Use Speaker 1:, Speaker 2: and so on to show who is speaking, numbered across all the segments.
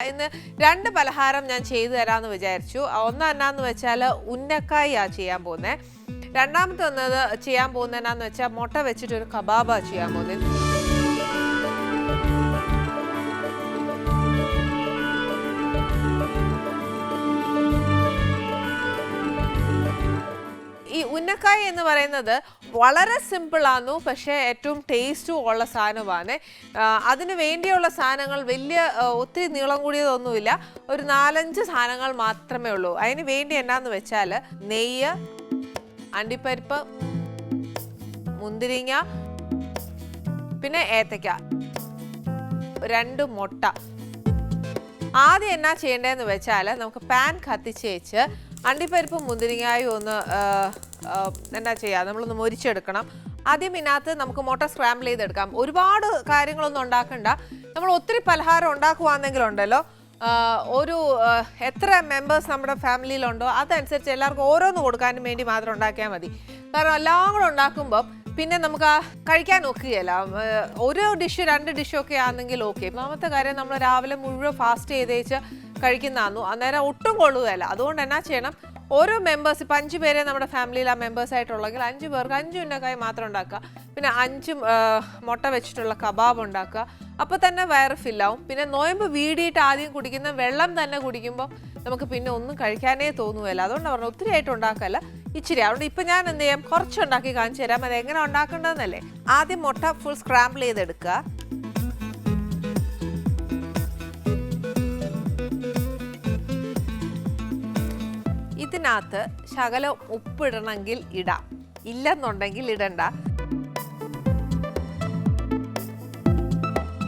Speaker 1: ഇന്ന് രണ്ട് പലഹാരം ഞാൻ ചെയ്തു തരാമെന്ന് വിചാരിച്ചു. ഒന്ന് എന്നാന്ന് വെച്ചാൽ ഉന്നക്കായ ചെയ്യാൻ പോകുന്നത് രണ്ടാമത്തെ ഒന്നത് ചെയ്യാൻ പോകുന്നത് എന്നാന്ന് വെച്ചാൽ മുട്ട വെച്ചിട്ട് ഒരു കബാബ ചെയ്യാൻ പോകുന്നത് ഈ ഉന്നക്കായ എന്ന് പറയുന്നത് വളരെ സിമ്പിളാന്നു പക്ഷേ ഏറ്റവും ടേസ്റ്റും ഉള്ള സാധനമാണ്. അതിന് വേണ്ടിയുള്ള സാധനങ്ങൾ വലിയ ഒത്തിരി നീളം കൂടിയതൊന്നുമില്ല. ഒരു നാലഞ്ച് സാധനങ്ങൾ മാത്രമേ ഉള്ളൂ. അതിന് വേണ്ടി എന്നാന്ന് വെച്ചാൽ നെയ്യ് അണ്ടിപ്പരിപ്പ് മുന്തിരിങ്ങ പിന്നെ ഏത്തയ്ക്ക. രണ്ട് മുട്ട. ആദ്യം എന്നാ ചെയ്യേണ്ടതെന്ന് വെച്ചാൽ നമുക്ക് പാൻ കത്തിച്ച് വെച്ച് അണ്ടിപ്പരിപ്പും മുന്തിരിങ്ങായും ഒന്ന് എന്താ ചെയ്യുക നമ്മളൊന്ന് മൊരിച്ചെടുക്കണം. ആദ്യം ഇതിനകത്ത് നമുക്ക് മുട്ട സ്ക്രാമ്പിൾ ചെയ്തെടുക്കാം. ഒരുപാട് കാര്യങ്ങളൊന്നും ഉണ്ടാക്കണ്ട. നമ്മൾ ഒത്തിരി പലഹാരം ഉണ്ടാക്കുവാണെങ്കിലുണ്ടല്ലോ ഒരു എത്ര മെമ്പേഴ്സ് നമ്മുടെ ഫാമിലിയിലുണ്ടോ അതനുസരിച്ച് എല്ലാവർക്കും ഓരോന്ന് കൊടുക്കാനും വേണ്ടി മാത്രം ഉണ്ടാക്കിയാൽ മതി. കാരണം എല്ലാം കൂടെ ഉണ്ടാക്കുമ്പോൾ പിന്നെ നമുക്ക് ആ കഴിക്കാൻ ഒക്കുകയല്ല. ഒരു ഡിഷ് രണ്ട് ഡിഷ് ഒക്കെ ആണെങ്കിൽ ഓക്കെ ഒന്നാമത്തെ കാര്യം നമ്മൾ രാവിലെ മുഴുവൻ ഫാസ്റ്റ് ചെയ്തേച്ച് കഴിക്കുന്നതാന്നു അന്നേരം ഒട്ടും കൊള്ളുകയല്ല. അതുകൊണ്ട് എന്നാ ചെയ്യണം? ഓരോ മെമ്പേഴ്സ് ഇപ്പം അഞ്ച് പേരെ നമ്മുടെ ഫാമിലിയിൽ ആ മെമ്പേഴ്സ് ആയിട്ടുള്ളെങ്കിൽ അഞ്ച് പേർക്ക് അഞ്ച് ഉന്നക്കായി മാത്രം ഉണ്ടാക്കുക. പിന്നെ അഞ്ച് മുട്ട വെച്ചിട്ടുള്ള കബാബ് ഉണ്ടാക്കുക. അപ്പോൾ തന്നെ വയറ് ഫില്ലാവും പിന്നെ നോയമ്പ് വീടിയിട്ട് ആദ്യം കുടിക്കുന്ന വെള്ളം തന്നെ കുടിക്കുമ്പോൾ നമുക്ക് പിന്നെ ഒന്നും കഴിക്കാനേ തോന്നുകയില്ല. അതുകൊണ്ട് പറഞ്ഞു ഒത്തിരി ആയിട്ട് ഉണ്ടാക്കല്ല ഇച്ചിരി. അതുകൊണ്ട് ഇപ്പം ഞാൻ എന്ത് ചെയ്യാം? കുറച്ച് ഉണ്ടാക്കി കാണിച്ചു തരാം. അത് എങ്ങനെ ഉണ്ടാക്കേണ്ടതെന്നല്ലേ? ആദ്യം മുട്ട ഫുൾ സ്ക്രാമ്പിൾ ചെയ്തെടുക്കുക. ഇതിനകത്ത് ശകലം ഉപ്പിടണമെങ്കിൽ ഇടാം. ഇല്ലെന്നുണ്ടെങ്കിൽ ഇടണ്ട.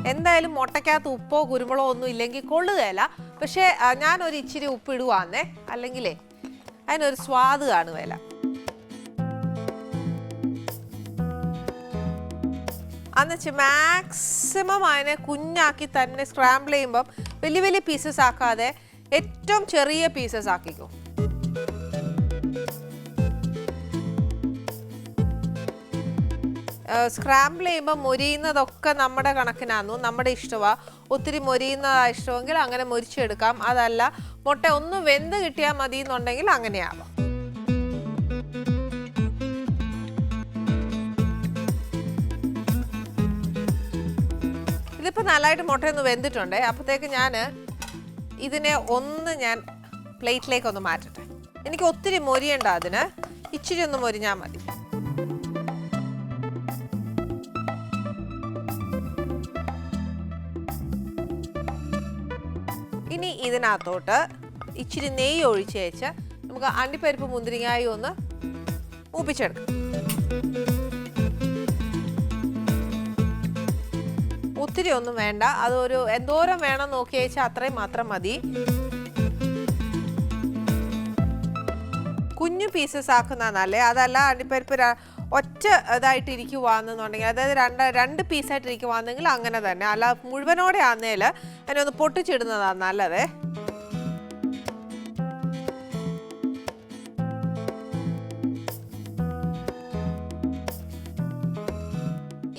Speaker 1: എന്തായാലും മുട്ടയ്ക്കകത്ത് ഉപ്പോ കുരുമുളകോ ഒന്നും ഇല്ലെങ്കിൽ കൊള്ളുകയില്ല. പക്ഷേ ഞാനൊരു ഇച്ചിരി ഉപ്പ് ഇടുവാന്നേ അല്ലെങ്കിലേ അതിനൊരു സ്വാദ് കാണുകയില്ല. അന്നുവെച്ച് മാക്സിമം അതിനെ കുഞ്ഞാക്കി തന്നെ സ്ക്രാമ്പിൾ ചെയ്യുമ്പം വലിയ വലിയ പീസസ് ആക്കാതെ ഏറ്റവും ചെറിയ പീസസ് ആക്കിക്കോ. സ്ക്രാമ്പിൾ ചെയ്യുമ്പോൾ മൊരിയുന്നതൊക്കെ നമ്മുടെ കണക്കിനാന്നു. നമ്മുടെ ഇഷ്ടമാണ് ഒത്തിരി മുരിയുന്നതാ ഇഷ്ടമെങ്കിൽ അങ്ങനെ മൊരിച്ചെടുക്കാം. അതല്ല മുട്ട ഒന്ന് വെന്ത് കിട്ടിയാൽ മതി എന്നുണ്ടെങ്കിൽ അങ്ങനെയാവാം. ഇതിപ്പോൾ നല്ലതായിട്ട് മുട്ടയൊന്ന് വെന്തിട്ടുണ്ട്. അപ്പോഴത്തേക്ക് ഞാൻ ഇതിനെ ഒന്ന് ഞാൻ പ്ലേറ്റിലേക്കൊന്ന് മാറ്റട്ടെ. എനിക്ക് ഒത്തിരി മൊരിയണ്ട അതിന്. ഇച്ചിരി ഒന്ന് മൊരിഞ്ഞാൽ മതി. ഇതിനകത്തോട്ട് ഇച്ചിരി നെയ്യ് ഒഴിച്ച് വെച്ച് നമുക്ക് അണ്ടിപ്പരിപ്പ് മുന്തിരിങ്ങായി ഒന്ന് മൂപ്പിച്ചെടുക്കാം. ഒത്തിരി ഒന്നും വേണ്ട. അതൊരു എന്തോരം വേണം നോക്കി വെച്ചാൽ അത്രയും മാത്രം മതി. കുഞ്ഞു പീസസ് ആക്കുന്നതാണല്ലേ അതല്ല അണ്ടിപ്പരിപ്പ് ഒറ്റ ഇതായിട്ട് ഇരിക്കുവാണെന്നുണ്ടെങ്കിൽ അതായത് രണ്ട് രണ്ട് പീസായിട്ട് ഇരിക്കുവാണെങ്കിൽ അങ്ങനെ തന്നെ. അല്ല മുഴുവനോടെ ആന്നേൽ അതിനെ ഒന്ന് പൊട്ടിച്ചിടുന്നതാണ് നല്ലതേ.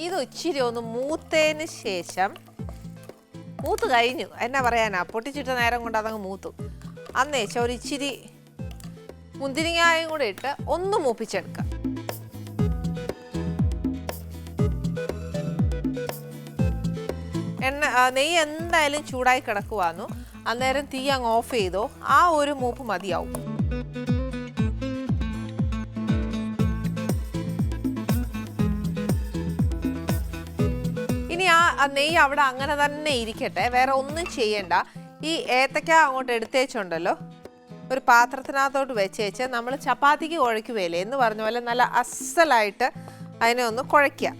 Speaker 1: ഇത് ഇച്ചിരി ഒന്ന് മൂത്തതിന് ശേഷം മൂത്ത് കഴിഞ്ഞു. എന്നാ പറയാനാ? പൊട്ടിച്ചിട്ട നേരം കൊണ്ട് അതങ്ങ് മൂത്തു. അന്നേച്ച ഒരു ഇച്ചിരി മുന്തിരിങ്ങായും കൂടെ ഇട്ട് ഒന്ന് മൂപ്പിച്ചെടുക്കാം. എണ്ണ നെയ്യ് എന്തായാലും ചൂടായി കിടക്കുവാന്നു. അന്നേരം തീ അങ്ങ് ഓഫ് ചെയ്തോ. ആ ഒരു മൂപ്പ് മതിയാവും. ഇനി ആ നെയ്യ് അവിടെ അങ്ങനെ തന്നെ ഇരിക്കട്ടെ. വേറെ ഒന്നും ചെയ്യണ്ട. ഈ ഏത്തക്ക അങ്ങോട്ട് എടുത്തേച്ചുണ്ടല്ലോ. ഒരു പാത്രത്തിനകത്തോട്ട് വെച്ചേച്ച് നമ്മൾ ചപ്പാത്തിക്ക് കുഴയ്ക്കുവേലേ എന്ന് പറഞ്ഞ പോലെ നല്ല അസലായിട്ട് അതിനെ ഒന്ന് കുഴയ്ക്കുക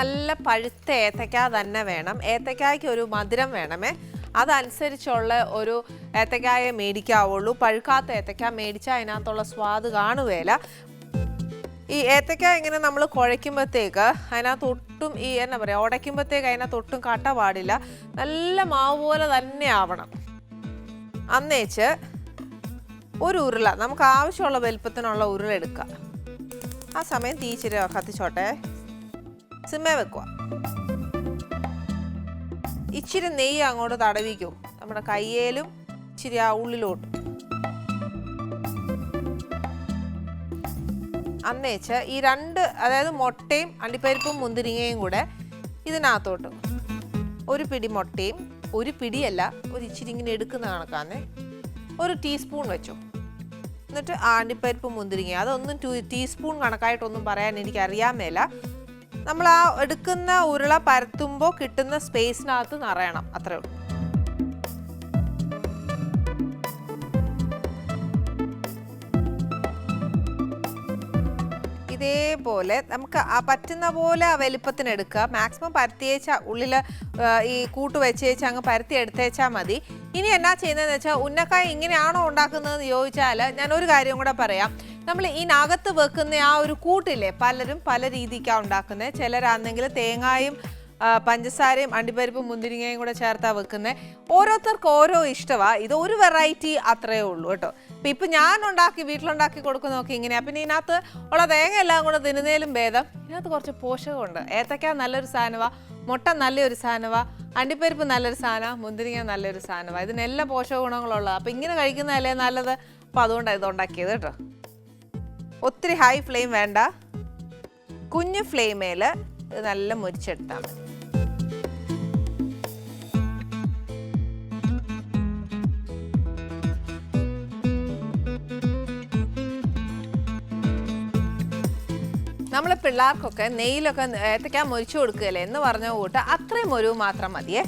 Speaker 1: നല്ല പഴുത്ത ഏത്തക്ക തന്നെ വേണം. ഏത്തക്കായ്ക്ക് ഒരു മധുരം വേണമേ. അതനുസരിച്ചുള്ള ഒരു ഏത്തക്കായ മേടിക്കാവുള്ളൂ. പഴുക്കാത്ത ഏത്തക്ക മേടിച്ചാൽ അതിനകത്തുള്ള സ്വാദ് കാണുകയില്ല. ഈ ഏത്തക്ക ഇങ്ങനെ നമ്മൾ കുഴയ്ക്കുമ്പോഴത്തേക്ക് അതിനകത്ത് ഒട്ടും ഈ എന്നാ പറയുക ഉടയ്ക്കുമ്പോഴത്തേക്ക് അതിനകത്ത് ഒട്ടും കട്ട പാടില്ല. നല്ല മാവ് പോലെ തന്നെ ആവണം. അന്നേച്ച് ഒരു ഉരുള നമുക്ക് ആവശ്യമുള്ള വലുപ്പത്തിനുള്ള ഉരുള ആ സമയം തീച്ചിരി കത്തിച്ചോട്ടെ. സിമ്മേ വെക്കുക ഇച്ചിരി നെയ്യ് അങ്ങോട്ട് തടവിക്കൂ. നമ്മുടെ കയ്യേലും ഇച്ചിരി ആ ഉള്ളിലോട്ട്. അന്നേച്ച് ഈ രണ്ട് അതായത് മുട്ടയും അണ്ടിപ്പരിപ്പും മുന്തിരിങ്ങയും കൂടെ ഇതിനകത്തോട്ട്. ഒരു പിടി മുട്ടയും ഒരു പിടിയല്ല ഒരു ഇച്ചിരി ഇങ്ങനെ എടുക്കുന്ന കണക്കാന്നേ ഒരു ടീസ്പൂൺ വെച്ചോ. എന്നിട്ട് ആ അണ്ടിപ്പരിപ്പും മുന്തിരിങ്ങ അതൊന്നും ടീസ്പൂൺ കണക്കായിട്ടൊന്നും പറയാൻ എനിക്ക് അറിയാൻ മേല. നമ്മൾ ആ എടുക്കുന്ന ഉരുള പരത്തുമ്പോൾ കിട്ടുന്ന സ്പേസിനകത്ത് നിറയണം. അത്രേ ഉള്ളൂ. ഇതേപോലെ നമുക്ക് ആ പറ്റുന്ന പോലെ ആ വലിപ്പത്തിന് എടുക്കുക. മാക്സിമം പരത്തിയേച്ച ഉള്ളിൽ ഈ കൂട്ട് വെച്ചേച്ച് അങ്ങ് പരത്തി എടുത്തേച്ചാൽ മതി. ഇനി എന്നാ ചെയ്യുന്നതെന്ന് വെച്ചാൽ ഉന്നക്കായ ഇങ്ങനെയാണോ ഉണ്ടാക്കുന്നതെന്ന് ചോദിച്ചാൽ ഞാൻ ഒരു കാര്യം കൂടെ പറയാം. നമ്മൾ ഇതിനകത്ത് വെക്കുന്ന ആ ഒരു കൂട്ടില്ലേ പലരും പല രീതിക്കാണ് ഉണ്ടാക്കുന്നത് ചിലരാണെങ്കിൽ തേങ്ങായും പഞ്ചസാരയും അണ്ടിപ്പരിപ്പും മുന്തിരിങ്ങയും കൂടെ ചേർത്താ വെക്കുന്നത് ഓരോരുത്തർക്ക് ഓരോ ഇഷ്ടമാണ് ഇത് ഒരു വെറൈറ്റി അത്രയേ ഉള്ളൂ കേട്ടോ. ഇപ്പം ഇപ്പം ഞാൻ ഉണ്ടാക്കി വീട്ടിലുണ്ടാക്കി കൊടുക്കുന്നതൊക്കെ ഇങ്ങനെയാണ് പിന്നെ ഇതിനകത്ത് ഉള്ള തേങ്ങ എല്ലാം കൂടെ തിന്നുന്നതിലും ഭേദം. ഇതിനകത്ത് കുറച്ച് പോഷകമുണ്ട്. ഏത്തക്ക നല്ലൊരു സാധനമാണ് മുട്ട നല്ലൊരു സാധനമാണ് അണ്ടിപ്പരിപ്പ് നല്ലൊരു സാധനമാണ് മുന്തിരിങ്ങ നല്ലൊരു സാധനമാണ് ഇതിനെല്ലാം പോഷക ഗുണങ്ങളുള്ളത് അപ്പം ഇങ്ങനെ കഴിക്കുന്നതല്ലേ നല്ലത്? അപ്പം അതുകൊണ്ടാണ് ഇത് ഉണ്ടാക്കിയത് കേട്ടോ. ഒത്തിരി ഹൈ ഫ്ലെയിം വേണ്ട. കുഞ്ഞു ഫ്ലെയിമേൽ ഇത് നല്ല മുരിച്ചെടുത്താൽ മതി. നമ്മൾ പിള്ളേർക്കൊക്കെ നെയ്യിലൊക്കെ ഏത്തക്കാൻ മുരിച്ചു കൊടുക്കുകയല്ലേ? എന്ന് പറഞ്ഞ കൂട്ട് അത്രയും ഒരു മാത്രം മതിയേ.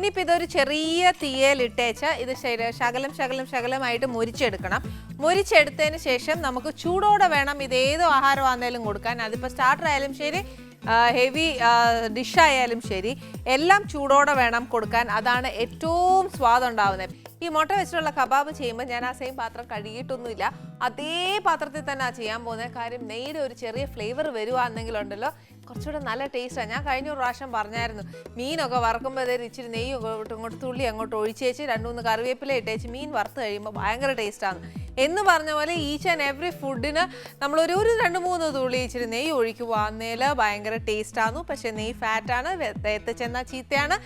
Speaker 1: ഇനിയിപ്പോൾ ഇതൊരു ചെറിയ തീയലിട്ടേച്ച് ഇത് ശകലം ശകലം ശകലമായിട്ട് മുരിച്ചെടുക്കണം. മുരിച്ചെടുത്തതിന് ശേഷം നമുക്ക് ചൂടോടെ വേണം ഇത് ഏത് ആഹാരമാണെങ്കിലും കൊടുക്കാൻ. അതിപ്പോൾ സ്റ്റാർട്ടർ ആയാലും ശരി ഹെവി ഡിഷായാലും ശരി എല്ലാം ചൂടോടെ വേണം കൊടുക്കാൻ. അതാണ് ഏറ്റവും സ്വാദുണ്ടാവുന്നത് ഈ മുട്ട വെച്ചിട്ടുള്ള കബാബ് ചെയ്യുമ്പോൾ ഞാൻ ആ സെയിം പാത്രം കഴുകിയിട്ടൊന്നുമില്ല. അതേ പാത്രത്തിൽ തന്നെ ചെയ്യാൻ പോകുന്നത് കാര്യം നെയ്യുടെ ഒരു ചെറിയ ഫ്ലേവർ വരുവാണെങ്കിലുണ്ടല്ലോ കുറച്ചുകൂടെ നല്ല ടേസ്റ്റാണ് ഞാൻ കഴിഞ്ഞ പ്രാവശ്യം പറഞ്ഞായിരുന്നു മീനൊക്കെ വറക്കുമ്പോഴത്തേക്ക് ഇച്ചിരി നെയ്യ് ഇങ്ങോട്ട് ഇങ്ങോട്ട് തുള്ളി അങ്ങോട്ട് ഒഴിച്ചേച്ച് രണ്ട് മൂന്ന് കറിവേപ്പില ഇട്ടേച്ച് മീൻ വറുത്ത് കഴിയുമ്പോൾ ഭയങ്കര ടേസ്റ്റാണ് എന്ന് പറഞ്ഞ പോലെ ഈച്ച് ആൻഡ് എവറി ഫുഡിന് നമ്മൾ ഒരു ഒരു രണ്ട് മൂന്ന് തുള്ളി ഇച്ചിരി നെയ്യ് ഒഴിക്കുവാന്നേൽ ഭയങ്കര ടേസ്റ്റാണ് പക്ഷേ നെയ്യ് ഫാറ്റാണ് തേത്ത് ചെന്നാൽ ചീത്തയാണ്.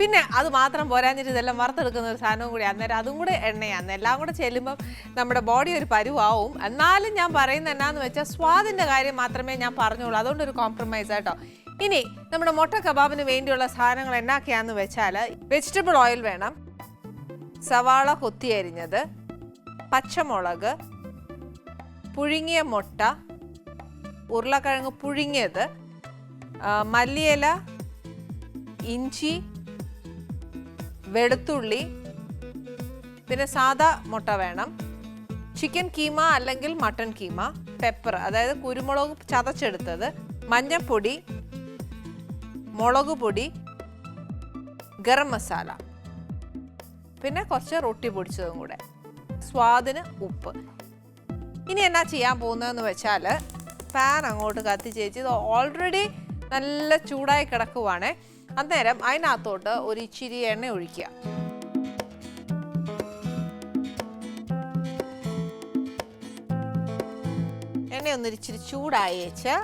Speaker 1: പിന്നെ അത് മാത്രം പോരാഞ്ഞിട്ട് ഇതെല്ലാം വറുത്തെടുക്കുന്ന ഒരു സാധനവും കൂടി. അന്നേരം അതും കൂടെ എണ്ണയാണ്. എല്ലാം കൂടെ ചെല്ലുമ്പം നമ്മുടെ ബോഡി ഒരു പരുവാവും. എന്നാലും ഞാൻ പറയുന്നത് എന്നാന്ന് വെച്ചാൽ സ്വാദിന്റെ കാര്യം മാത്രമേ ഞാൻ പറഞ്ഞുള്ളൂ. അതുകൊണ്ട് ഒരു കോംപ്രമൈസ് ആട്ടോ ഇനി നമ്മുടെ മുട്ട കബാബിന് വേണ്ടിയുള്ള സാധനങ്ങൾ എന്നാക്കിയാന്ന് വെച്ചാൽ വെജിറ്റബിൾ ഓയിൽ വേണം. സവാള കൊത്തി അരിഞ്ഞത് പച്ചമുളക് പുഴുങ്ങിയ മുട്ട ഉരുളക്കിഴങ്ങ് പുഴുങ്ങിയത് മല്ലിയില ഇഞ്ചി വെളുത്തുള്ളി പിന്നെ സാദാ മുട്ട വേണം. ചിക്കൻ കീമ അല്ലെങ്കിൽ മട്ടൺ കീമ പെപ്പർ അതായത് കുരുമുളക് ചതച്ചെടുത്തത് മഞ്ഞൾപ്പൊടി മുളക് പൊടി ഗരം മസാല. പിന്നെ കുറച്ച് റൊട്ടി പൊടിച്ചതും കൂടെ. സ്വാദിന് ഉപ്പ്. ഇനി എന്നാ ചെയ്യാൻ പോകുന്നതെന്ന് വെച്ചാൽ പാൻ അങ്ങോട്ട് കത്തിച്ചേച്ച് ഇത് ഓൾറെഡി നല്ല ചൂടായി കിടക്കുവാണ്. അന്നേരം അതിനകത്തോട്ട് ഒരു ഇച്ചിരി എണ്ണ ഒഴിക്കുക. എണ്ണ ഒന്ന് ഇച്ചിരി ചൂടായി വെച്ച്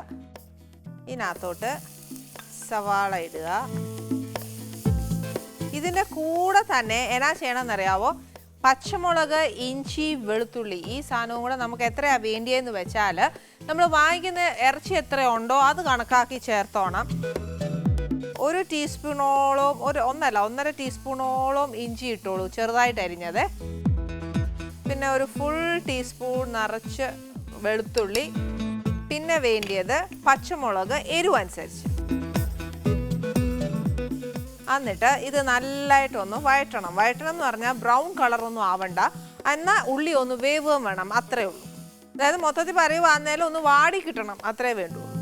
Speaker 1: ഇതിനകത്തോട്ട് സവാള ഇടുക. ഇതിന്റെ കൂടെ തന്നെ എന്നാ ചെയ്യണമെന്നറിയാവോ? പച്ചമുളക് ഇഞ്ചി വെളുത്തുള്ളി ഈ സാധനവും കൂടെ നമുക്ക് എത്രയാണ് വേണ്ടിയെന്ന് വെച്ചാൽ നമ്മൾ വാങ്ങിക്കുന്ന ഇറച്ചി എത്ര ഉണ്ടോ അത് കണക്കാക്കി ചേർത്തോണം. ഒരു ടീസ്പൂണോളം ഒരു ഒന്നല്ല ഒന്നര ടീസ്പൂണോളം ഇഞ്ചി ഇട്ടോളൂ ചെറുതായിട്ട് അരിഞ്ഞത്. പിന്നെ ഒരു ഫുൾ ടീസ്പൂൺ നിറച്ച് വെളുത്തുള്ളി. പിന്നെ വേണ്ടിയത് പച്ചമുളക് എരിവനുസരിച്ച് എന്നിട്ട് ഇത് നല്ലതായിട്ടൊന്ന് വഴറ്റണം. വഴറ്റണം എന്ന് പറഞ്ഞാൽ ബ്രൗൺ കളറൊന്നും ആവണ്ട. എന്നാൽ ഉള്ളി ഒന്ന് വേവുകയും വേണം. അത്രേ ഉള്ളൂ. അതായത് മൊത്തത്തിൽ പറയുവാന്നേലും ഒന്ന് വാടി കിട്ടണം. അത്രേ വേണ്ടുള്ളൂ.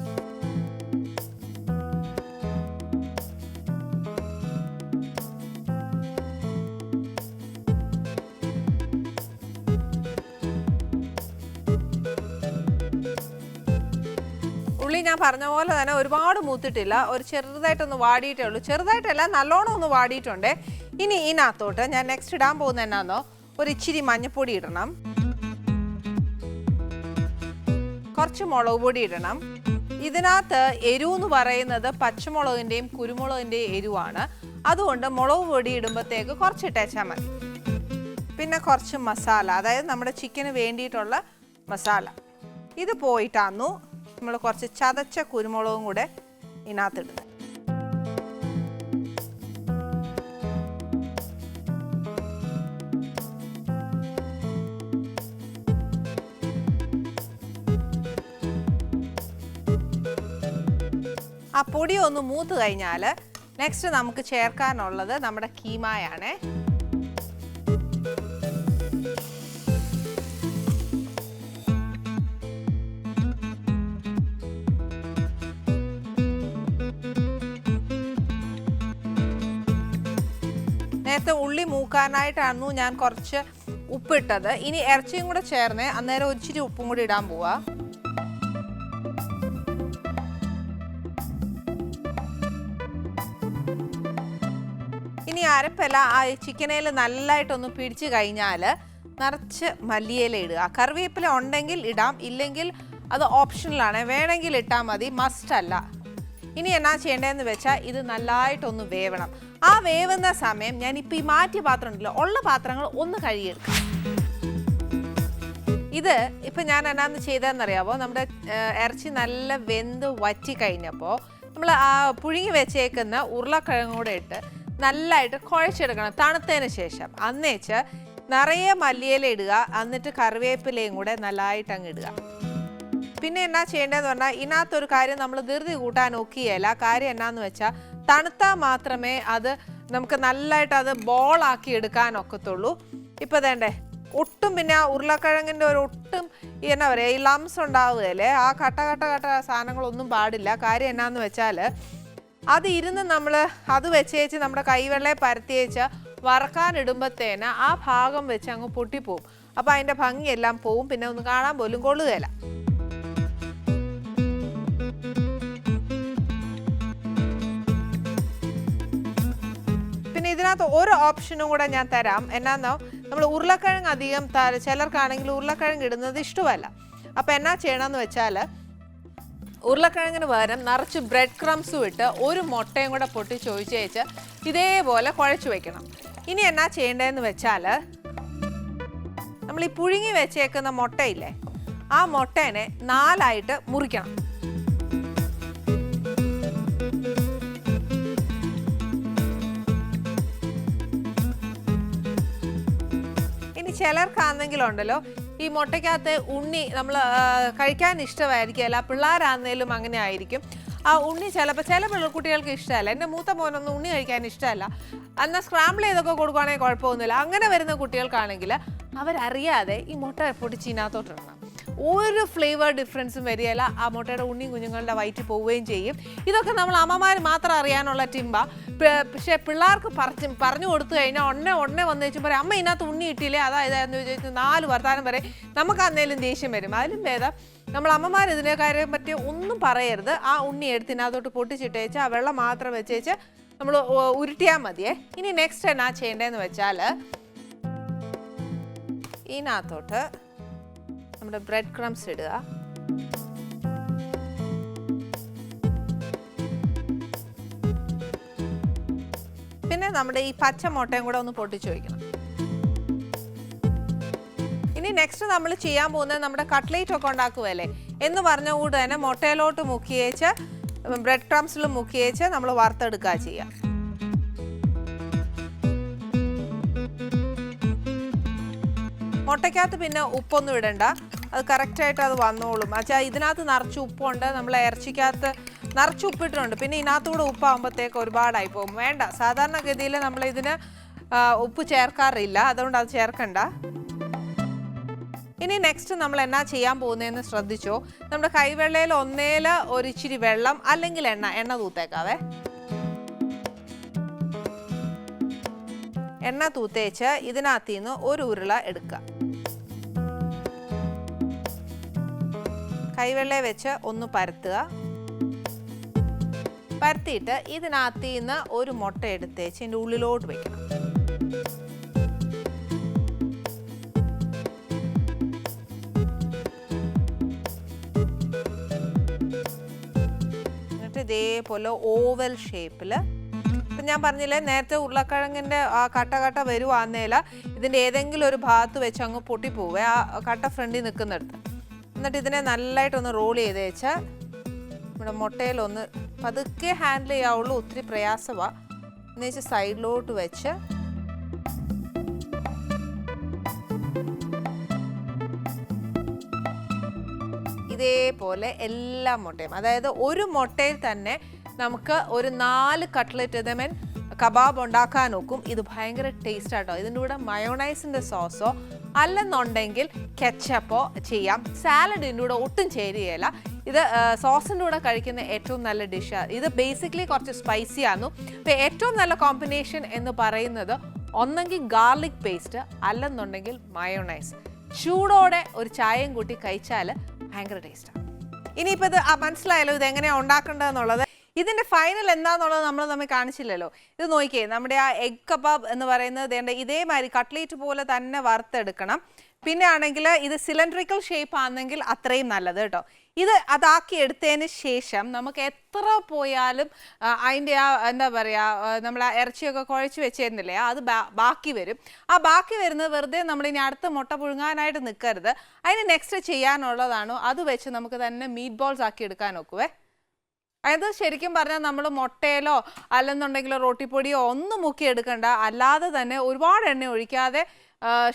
Speaker 1: ഉള്ളി ഞാൻ പറഞ്ഞ പോലെ തന്നെ ഒരുപാട് മൂത്തിട്ടില്ല. ഒരു ചെറുതായിട്ടൊന്ന് വാടിയിട്ടേ ഉള്ളൂ. ചെറുതായിട്ടല്ല നല്ലോണം ഒന്ന് വാടിയിട്ടുണ്ട്. ഇനി ഇതിനകത്തോട്ട് ഞാൻ നെക്സ്റ്റ് ഇടാൻ പോകുന്ന എന്നാന്നോ? ഒരു ഇച്ചിരി മഞ്ഞപ്പൊടി ഇടണം. കുറച്ച് മുളക് പൊടി ഇടണം. ഇതിനകത്ത് എരിവ് എന്ന് പറയുന്നത് പച്ചമുളകിന്റെയും കുരുമുളകിന്റെയും എരിവാണ്. അതുകൊണ്ട് മുളക് പൊടി ഇടുമ്പോഴത്തേക്ക് കുറച്ച് ഇട്ടേച്ചാൽ മതി. പിന്നെ കുറച്ച് മസാല അതായത് നമ്മുടെ ചിക്കന് വേണ്ടിയിട്ടുള്ള മസാല. ഇത് പോയിട്ടാന്നു. നമ്മൾ കുറച്ച് ചതച്ച കുരുമുളകും കൂടെ ഇതിനകത്തിടുന്നത് ആ പൊടി ഒന്ന് മൂത്ത് കഴിഞ്ഞാൽ നെക്സ്റ്റ് നമുക്ക് ചേർക്കാനുള്ളത് നമ്മുടെ കീമായാണേ. നേരത്തെ ഉള്ളി മൂക്കാനായിട്ടായിരുന്നു ഞാൻ കുറച്ച് ഉപ്പിട്ടത്. ഇനി ഇറച്ചിയും കൂടെ ചേർന്ന് അന്നേരം ഒരിച്ചിരി ഉപ്പും കൂടി ഇടാൻ പോവാ. ഇനി അരപ്പല ആ ചിക്കനയിൽ നല്ലതായിട്ടൊന്ന് പിടിച്ചു കഴിഞ്ഞാൽ നിറച്ച് മല്ലിയില ഇടുക. കറിവേപ്പില ഉണ്ടെങ്കിൽ ഇടാം. ഇല്ലെങ്കിൽ അത് ഓപ്ഷണലാണ് വേണമെങ്കിൽ ഇട്ടാൽ മതി. മസ്റ്റ് അല്ല. ഇനി എന്നാ ചെയ്യേണ്ടതെന്ന് വെച്ചാൽ ഇത് നല്ലതായിട്ടൊന്ന് വേവണം. ആ വേവുന്ന സമയം ഞാൻ ഇപ്പോൾ ഈ മാറ്റിയ പാത്രം ഉണ്ടല്ലോ ഉള്ള പാത്രങ്ങൾ ഒന്ന് കഴുകിയെടുക്കാം. ഇത് ഇപ്പം ഞാൻ എന്നാന്ന് ചെയ്തതെന്നറിയാമോ നമ്മുടെ ഇറച്ചി നല്ല വെന്ത് വറ്റി കഴിഞ്ഞപ്പോൾ നമ്മൾ ആ പുഴുങ്ങി വെച്ചേക്കുന്ന ഉരുളക്കിഴങ്ങ് കൂടെ ഇട്ട് നല്ലതായിട്ട് കുഴച്ചെടുക്കണം. തണുത്തതിന് ശേഷം. അന്നേച്ച് നിറയെ മല്ലിയില ഇടുക എന്നിട്ട് കറിവേപ്പിലയും കൂടെ നല്ലതായിട്ട് അങ്ങ് ഇടുക. പിന്നെ എന്നാ ചെയ്യേണ്ടതെന്ന് പറഞ്ഞാൽ ഇതിനകത്തൊരു കാര്യം നമ്മൾ ധൃതി കൂട്ടാൻ ഒക്കെയല്ല കാര്യം എന്നാന്ന് വെച്ചാൽ തണുത്താൽ മാത്രമേ അത് നമുക്ക് നല്ലതായിട്ട് അത് ബോളാക്കി എടുക്കാൻ ഒക്കത്തുള്ളൂ. ഇപ്പം വേണ്ടേ ഒട്ടും പിന്നെ ആ ഉരുളക്കിഴങ്ങിന്റെ ഒരു ഒട്ടും എന്നാ പറയുക ഈ ലംസ് ഉണ്ടാവുകയല്ലേ? ആ കട്ട കട്ട കട്ട സാധനങ്ങളൊന്നും പാടില്ല. കാര്യം എന്നാന്ന് വെച്ചാൽ അത് ഇരുന്ന് നമ്മൾ അത് വെച്ചേച്ച് നമ്മുടെ കൈവെള്ളയെ പരത്തിയേച്ച് വെച്ച് ഇടുമ്പത്തേന് ആ ഭാഗം വെച്ച് അങ്ങ് പൊട്ടിപ്പോവും. അപ്പോൾ അതിന്റെ ഭംഗിയെല്ലാം പോവും. പിന്നെ ഒന്ന് കാണാൻ പോലും കൊള്ളുകയില്ല. ഇതിനകത്ത് ഒരു ഓപ്ഷനും കൂടെ ഞാൻ തരാം. എന്നാന്നോ? നമ്മൾ ഉരുളക്കിഴങ്ങ് അധികം ചിലർക്കാണെങ്കിൽ ഉരുളക്കിഴങ്ങ് ഇടുന്നത് ഇഷ്ടമല്ല. അപ്പോൾ എന്നാ ചെയ്യണമെന്ന് വെച്ചാൽ ഉരുളക്കിഴങ്ങിന് പകരം നിറച്ച് ബ്രെഡ് ക്രംസും ഇട്ട് ഒരു മുട്ടയും കൂടെ പൊട്ടി ചോദിച്ചേച്ച് ഇതേപോലെ കുഴച്ച് വെക്കണം. ഇനി എന്നാ ചെയ്യേണ്ടതെന്ന് വെച്ചാൽ നമ്മൾ ഈ പുഴുങ്ങി വെച്ചേക്കുന്ന മുട്ടയില്ലേ ആ മുട്ടേനെ നാലായിട്ട് മുറിക്കണം. ചിലർക്കാണെങ്കിലുണ്ടല്ലോ ഈ മുട്ടയ്ക്കകത്ത് ഉണ്ണി നമ്മൾ കഴിക്കാൻ ഇഷ്ടമായിരിക്കില്ല പിള്ളേരാന്നേലും അങ്ങനെ ആയിരിക്കും. ആ ഉണ്ണി ചിലപ്പോൾ ചില പിള്ളക്കുട്ടികൾക്ക് ഇഷ്ടമല്ല. എന്റെ മൂത്ത മോനൊന്നും ഉണ്ണി കഴിക്കാൻ ഇഷ്ടമല്ല. എന്നാൽ സ്ക്രാമ്പിൾ ചെയ്തൊക്കെ കൊടുക്കുവാണെങ്കിൽ കുഴപ്പമൊന്നുമില്ല. അങ്ങനെ വരുന്ന കുട്ടികൾക്കാണെങ്കിൽ അവരറിയാതെ ഈ മുട്ട പൊടിച്ച് ഇതിനകത്തോട്ടിടണം ഒരു ഫ്ലേവർ ഡിഫറൻസും വരികയില്ല. ആ മുട്ടയുടെ ഉണ്ണിയും കുഞ്ഞുങ്ങളുടെ വയറ്റിൽ പോവുകയും ചെയ്യും. ഇതൊക്കെ നമ്മൾ അമ്മമാർ മാത്രം അറിയാനുള്ള ടിമ്പ. പക്ഷെ പിള്ളേർക്ക് പറഞ്ഞു പറഞ്ഞു കൊടുത്തു കഴിഞ്ഞാൽ ഒന്നേ ഒന്നേ വന്നു വെച്ചാൽ പറയും അമ്മ ഇതിനകത്ത് ഉണ്ണി ഇട്ടില്ലേ? അതാ ഇതാന്ന് ചോദിച്ചു നാല് വർത്താനം വരെ നമുക്ക് അന്നേലും ദേഷ്യം വരും. അതിലും ഭേദം. നമ്മൾ അമ്മമാർ ഇതിനെ കാര്യം പറ്റി ഒന്നും പറയരുത്. ആ ഉണ്ണി എടുത്ത് ഇതിനകത്തോട്ട് പൊട്ടിച്ചിട്ടേച്ച് ആ വെള്ളം മാത്രം വെച്ചേച്ച് നമ്മൾ ഉരുട്ടിയാൽ മതിയേ. ഇനി നെക്സ്റ്റ് എന്നാ ചെയ്യേണ്ടതെന്ന് വെച്ചാൽ ഇതിനകത്തോട്ട് നമ്മുടെ ബ്രെഡ് ക്രംസ് ഇടുക. പിന്നെ നമ്മുടെ ഈ പച്ച മുട്ടയും കൂടെ ഒന്ന് പൊട്ടിച്ചു വയ്ക്കണം ഇനി നെക്സ്റ്റ് നമ്മൾ ചെയ്യാൻ പോകുന്നത് നമ്മുടെ കട്ട്ലേറ്റ് ഒക്കെ ഉണ്ടാക്കുമല്ലേ എന്ന് പറഞ്ഞ കൂടെ തന്നെ മുട്ടയിലോട്ട് മുക്കിയേച്ച് ബ്രെഡ് ക്രംസിൽ മുക്കിയേച്ച് നമ്മൾ വറുത്തെടുക്കുക ചെയ്യുക. മുട്ടയ്ക്കകത്ത് പിന്നെ ഉപ്പൊന്നും ഇടണ്ട. അത് കറക്റ്റായിട്ട് അത് വന്നോളും. അച്ഛാ ഇതിനകത്ത് നിറച്ച് ഉപ്പുണ്ട്. നമ്മൾ ഇറച്ചിക്കകത്ത് നിറച്ച് ഉപ്പിട്ടുണ്ട് പിന്നെ ഇതിനകത്തൂടെ ഉപ്പാകുമ്പോഴത്തേക്ക് ഒരുപാടായി പോകും. വേണ്ട. സാധാരണഗതിയിൽ നമ്മൾ ഇതിന് ഉപ്പ് ചേർക്കാറില്ല. അതുകൊണ്ട് അത് ചേർക്കണ്ട. ഇനി നെക്സ്റ്റ് നമ്മൾ എന്നാ ചെയ്യാൻ പോകുന്നതെന്ന് ശ്രദ്ധിച്ചോ? നമ്മുടെ കൈവെള്ളയിൽ ഒന്നേൽ ഒരിച്ചിരി വെള്ളം അല്ലെങ്കിൽ എണ്ണ. എണ്ണ തൂത്തേക്കാവേ. എണ്ണ തൂത്തേച്ച് ഇതിനകത്ത് നിന്ന് ഒരു ഉരുള എടുക്കുക കൈവെള്ളയെ വെച്ച് ഒന്ന് പരത്തുക. പരത്തിയിട്ട് ഇതിനകത്ത് നിന്ന് ഒരു മുട്ട എടുത്തേച്ച് ഇതിന്റെ ഉള്ളിലോട്ട് വെക്കണം. എന്നിട്ട് ഇതേപോലെ ഓവൽ ഷേപ്പിൽ ഞാൻ പറഞ്ഞില്ലേ നേരത്തെ ഉരുളക്കിഴങ്ങിന്റെ ആ കട്ട കട്ട വരുവാന്നേല ഇതിന്റെ ഏതെങ്കിലും ഒരു ഭാഗത്ത് വെച്ച് അങ്ങ് പൊട്ടിപ്പോവേ. ആ കട്ട ഫ്രണ്ടിൽ നിൽക്കുന്നിടത്ത്. എന്നിട്ട് ഇതിനെ നല്ലതായിട്ടൊന്ന് റോൾ ചെയ്ത് വെച്ചാൽ നമ്മുടെ മുട്ടയിലൊന്ന് പതുക്കെ ഹാൻഡിൽ ചെയ്യാവുള്ളൂ. ഒത്തിരി പ്രയാസമാണ് എന്ന് വെച്ചാൽ സൈഡിലോട്ട് വെച്ച്. ഇതേപോലെ എല്ലാ മുട്ടയും അതായത് ഒരു മുട്ടയിൽ തന്നെ നമുക്ക് ഒരു നാല് കട്ട്ലറ്റ് ഇതമൻ കബാബ് ഉണ്ടാക്കാൻ നോക്കും. ഇത് ഭയങ്കര ടേസ്റ്റ് ആട്ടോ. ഇതിന്റെ കൂടെ മയോണൈസിന്റെ സോസോ അല്ലെന്നുണ്ടെങ്കിൽ കെച്ചപ്പോ ചെയ്യാം. സാലഡിന്റെ കൂടെ ഒട്ടും ചേരുകയില്ല. ഇത് സോസിന്റെ കൂടെ കഴിക്കുന്ന ഏറ്റവും നല്ല ഡിഷാണ് ഇത് ബേസിക്കലി കുറച്ച് സ്പൈസി ആയിരുന്നു അപ്പോൾ ഏറ്റവും നല്ല കോമ്പിനേഷൻ എന്ന് പറയുന്നത് ഒന്നെങ്കിൽ ഗാർലിക് പേസ്റ്റ് അല്ലെന്നുണ്ടെങ്കിൽ മയോണൈസ് ചൂടോടെ ഒരു ചായയും കൂട്ടി കഴിച്ചാൽ ഭയങ്കര ടേസ്റ്റാണ് ഇനിയിപ്പോൾ ഇത് മനസ്സിലായല്ലോ ഇത് എങ്ങനെയാണ് ഉണ്ടാക്കേണ്ടതെന്നുള്ളത്. ഇതിന്റെ ഫൈനൽ എന്താന്നുള്ളത് നമ്മൾ തമ്മിൽ കാണിച്ചില്ലല്ലോ. ഇത് നോക്കിയേ നമ്മുടെ ആ എഗ് കബാബ് എന്ന് പറയുന്നത് ഇതേമാതിരി കട്ട്ലേറ്റ് പോലെ തന്നെ വറുത്തെടുക്കണം. പിന്നെ ആണെങ്കിൽ ഇത് സിലിണ്ടറിക്കൽ ഷേപ്പ് ആണെങ്കിൽ അത്രയും നല്ലത് കേട്ടോ. ഇത് അതാക്കി എടുത്തതിന് ശേഷം നമുക്ക് എത്ര പോയാലും അതിന്റെ ആ എന്താ പറയുക നമ്മൾ ആ ഇറച്ചിയൊക്കെ കുഴച്ച് വെച്ചിരുന്നില്ലേ അത് ബാക്കി വരും. ആ ബാക്കി വരുന്നത് വെറുതെ നമ്മളിനി അടുത്ത മുട്ട പുഴുങ്ങാനായിട്ട് നിൽക്കരുത് അതിന് നെക്സ്റ്റ് ചെയ്യാനുള്ളതാണോ. അത് വെച്ച് നമുക്ക് തന്നെ മീറ്റ് ബോൾസ് ആക്കി എടുക്കാൻ നോക്കുവേ. അതായത് ശരിക്കും പറഞ്ഞാൽ നമ്മൾ മുട്ടയിലോ അല്ലെന്നുണ്ടെങ്കിൽ റോട്ടിപ്പൊടിയോ ഒന്നും മുക്കി എടുക്കണ്ട. അല്ലാതെ തന്നെ ഒരുപാട് എണ്ണ ഒഴിക്കാതെ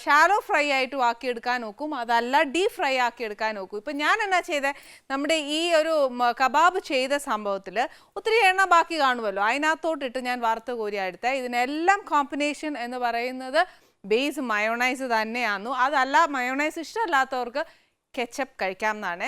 Speaker 1: ഷാലോ ഫ്രൈ ആയിട്ട് ആക്കി എടുക്കാൻ നോക്കും. അതല്ല ഡീപ് ഫ്രൈ ആക്കി എടുക്കാൻ നോക്കും. ഇപ്പം ഞാൻ എന്നാ ചെയ്തത് നമ്മുടെ ഈ ഒരു കബാബ് ചെയ്ത സംഭവത്തിൽ ഒത്തിരി എണ്ണ ബാക്കി കാണുമല്ലോ? അതിനകത്തോട്ടിട്ട് ഞാൻ വറുത്ത് കോരിയാണ് എടുത്തത് ഇതിനെല്ലാം കോമ്പിനേഷൻ എന്ന് പറയുന്നത് ബേസ് മയോണൈസ് തന്നെയാന്നു. അതല്ല മയോണൈസ് ഇഷ്ടമല്ലാത്തവർക്ക് കെച്ചപ്പ് കഴിക്കാം എന്നാണ്.